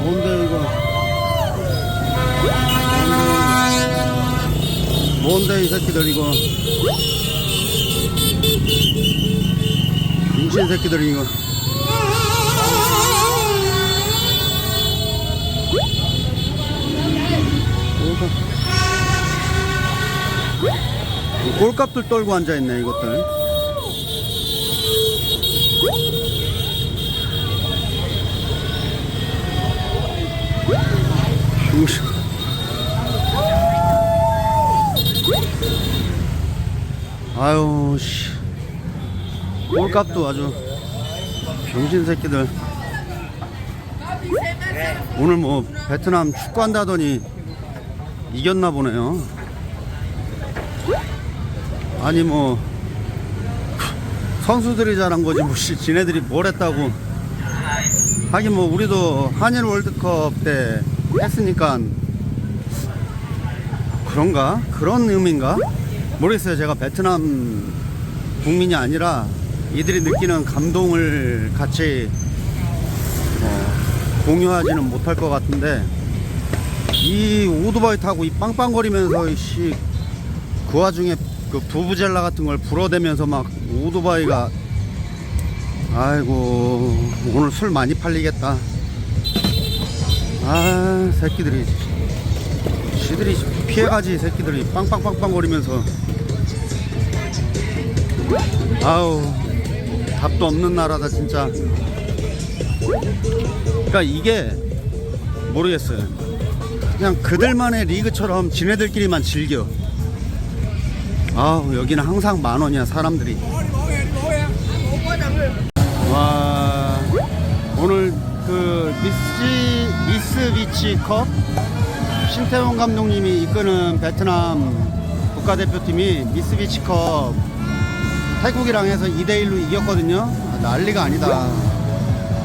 뭔데 이거? 뭔데, 이 새끼들 이거? 임신 새끼들 이거. 꼴값 꼴값들 떨고 앉아있네 이것들 우씨. 아유 씨. 꼴값도 아주 병신 새끼들. 오늘 뭐 베트남 축구한다더니 이겼나 보네요. 아니 뭐 선수들이 잘한 거지 뭐 씨, 지네들이 뭘 했다고. 하긴 뭐 우리도 한일 월드컵 때 했으니까 그런가? 그런 의미인가? 모르겠어요. 제가 베트남 국민이 아니라 이들이 느끼는 감동을 같이 어, 공유하지는 못할 것 같은데 이 오토바이 타고 이 빵빵거리면서 이씨 그 와중에 그 부부젤라 같은 걸 불어대면서 막 오토바이가 아이고 오늘 술 많이 팔리겠다 아 새끼들이. 시들이 피해가지 새끼들이. 빵빵빵빵 거리면서. 아우 답도 없는 나라다 진짜. 그러니까 이게 모르겠어요. 그냥 그들만의 리그처럼 지네들끼리만 즐겨. 아우 여기는 항상 만 원이야 사람들이. 와 오늘 그 미스 미스비치 컵. 신태용 감독님이 이끄는 베트남 국가대표팀이 미스비치 컵 태국이랑 해서 2대1로 이겼거든요. 아, 난리가 아니다.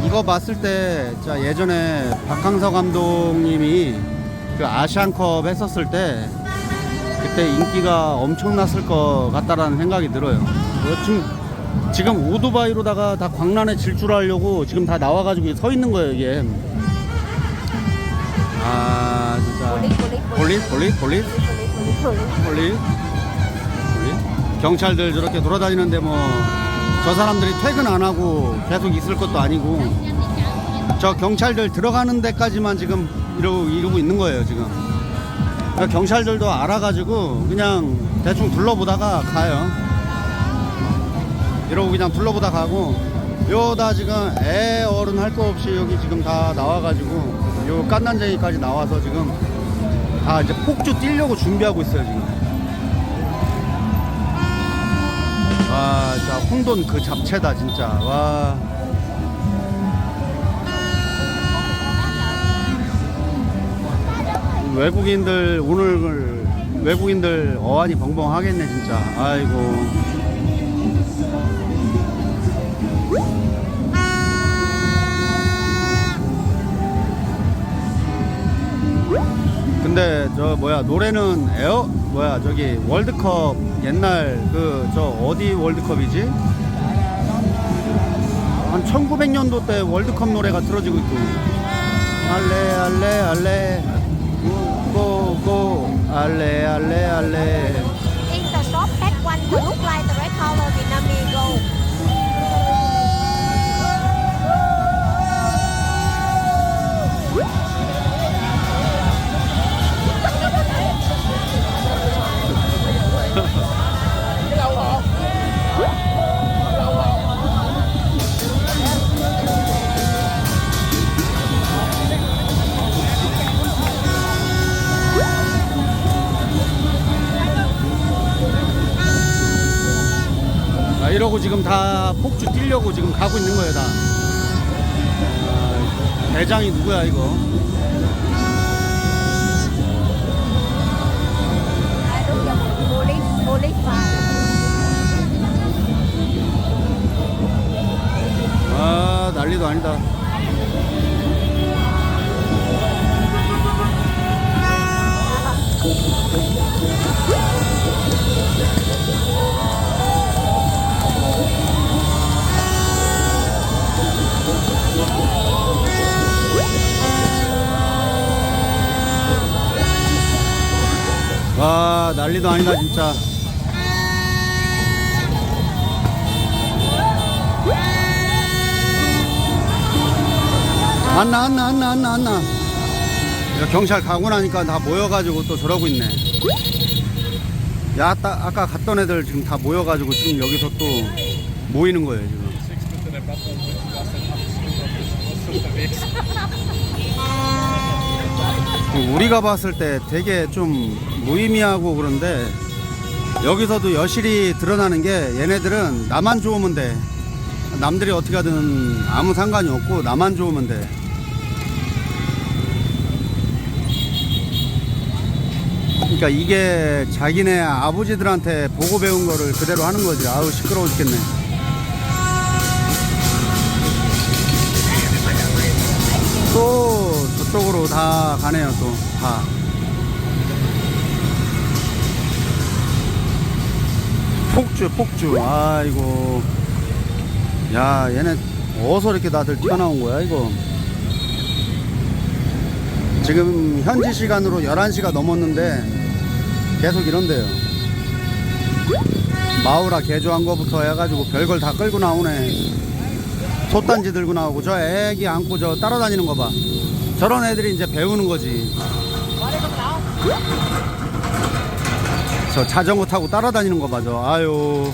이거 봤을 때 자, 예전에 박항서 감독님이 그 아시안컵 했었을 때 그때 인기가 엄청났을 것 같다라는 생각이 들어요. 뭐 지금, 지금 오토바이로다가 다 광란에 질주하려고 지금 다 나와가지고 서 있는 거예요 이게 아 진짜. 볼릿 볼릿 볼릿 볼릿 볼릿 경찰들 저렇게 돌아다니는데 뭐 저 사람들이 퇴근 안 하고 계속 있을 것도 아니고 저 경찰들 들어가는 데까지만 지금 이러고, 이러고 있는 거예요 지금. 그러니까 경찰들도 알아가지고 그냥 대충 둘러보다가 가요. 이러고 그냥 둘러보다 가고 요다 지금 애 어른 할 거 없이 여기 지금 다 나와가지고 요 깐난쟁이까지 나와서 지금 다 이제 폭주 뛰려고 준비하고 있어요 지금. 와 진짜 혼돈 그 잡채다 진짜. 와. 외국인들 오늘 외국인들 어안이 벙벙하겠네 진짜. 아이고 근데 저 뭐야 노래는 에어? 뭐야 저기 월드컵 옛날 그 저 어디 월드컵이지? 한 1900년도 때 월드컵 노래가 틀어지고 있고. 알레 알레 알레. 고고 알레 알레 알레. In the shop, one will look like the red color 이러고 지금 다 폭주 뛰려고 지금 가고 있는 거예요 다. 아, 대장이 누구야 이거 난리도 아니다 진짜. 안나 안나 안나 안나 안나. 경찰 가고 나니까 다 모여가지고 또 저러고 있네. 야 아까, 아까 갔던 애들 지금 다 모여가지고 지금 여기서 또 모이는 거예요 지금 우리가 봤을 때 되게 좀 무의미하고 그런데 여기서도 여실히 드러나는 게 얘네들은 나만 좋으면 돼. 남들이 어떻게 하든 아무 상관이 없고 나만 좋으면 돼. 그러니까 이게 자기네 아버지들한테 보고 배운 거를 그대로 하는 거지. 아우 시끄러워 죽겠네 다 가네요 또. 다. 폭주 폭주. 아이고. 야 얘네 어디서 이렇게 다들 튀어나온 거야 이거? 지금 현지 시간으로 11시가 넘었는데 계속 이런데요. 마우라 개조한 거부터 해가지고 별걸 다 끌고 나오네. 솥단지 들고 나오고 저 애기 안고 저 따라다니는 거 봐. 저런 애들이 이제 배우는 거지. 저 자전거 타고 따라다니는 거 봐. 저 아유